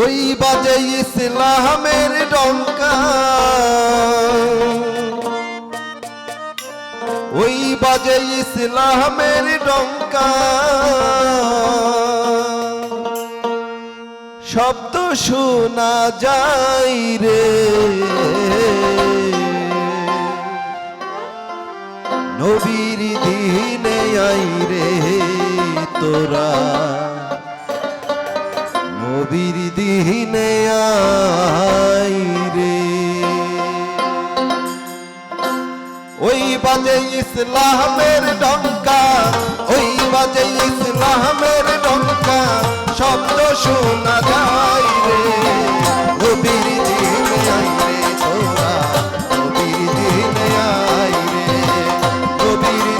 ওই বাজে ইসলামের ডঙ্কা। ওই বাজে ইসলামের ডঙ্কা। শব্দ শোনা যায় রে। বাজে ইসলামের ডঙ্কা ওই বাজে ইসলামের ডঙ্কা শব্দ শোনা যায় রে। নবীর দিনে আই তোরা, নবীর দিনে আই রে।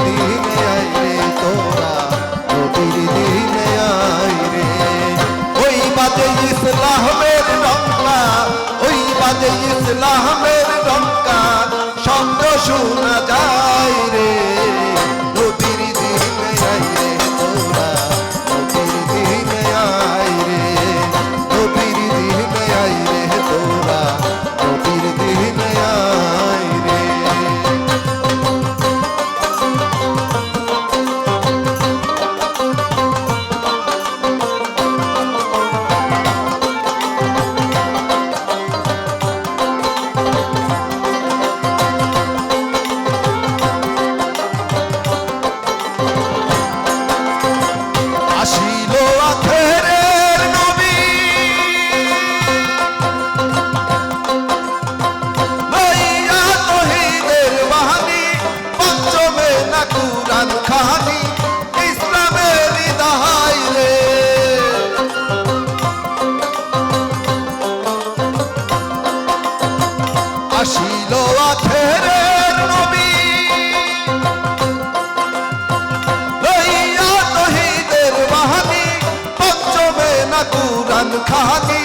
দিনে আই তোরা, নবীর দিনে আই ওই বাজে ইসলামের ডঙ্কা ওই বাজে ইসলামের আসিল আখেরের নবী। লইয়া পঞ্চমে না কুরান খানি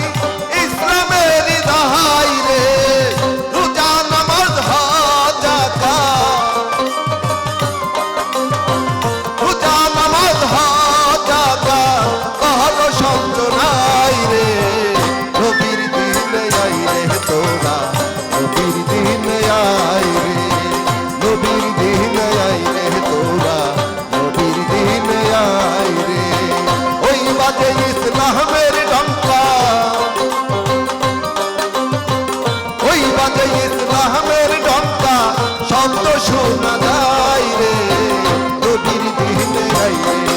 শোনা যায় রে নবীর দিনে আই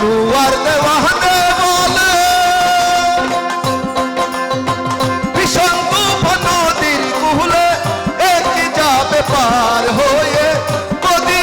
দুয়ার দেওয়ানে বলে। ভীষণ তুফান নদীর কুহলে একই যাবে পার হয়ে নদী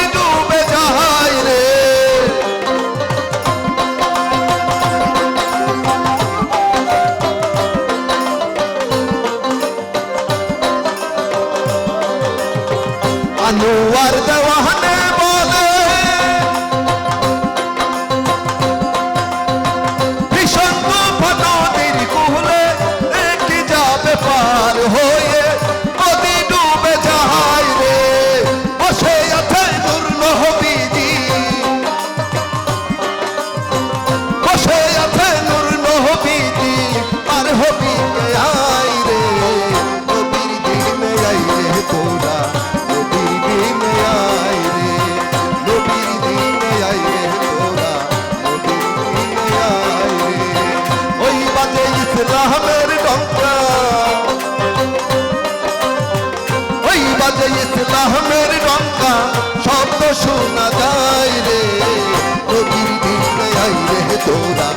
মাঝে ইসলামের রঙ্গা শব্দ শোনা যায় রে। রোগীর দিন আই রে তোরা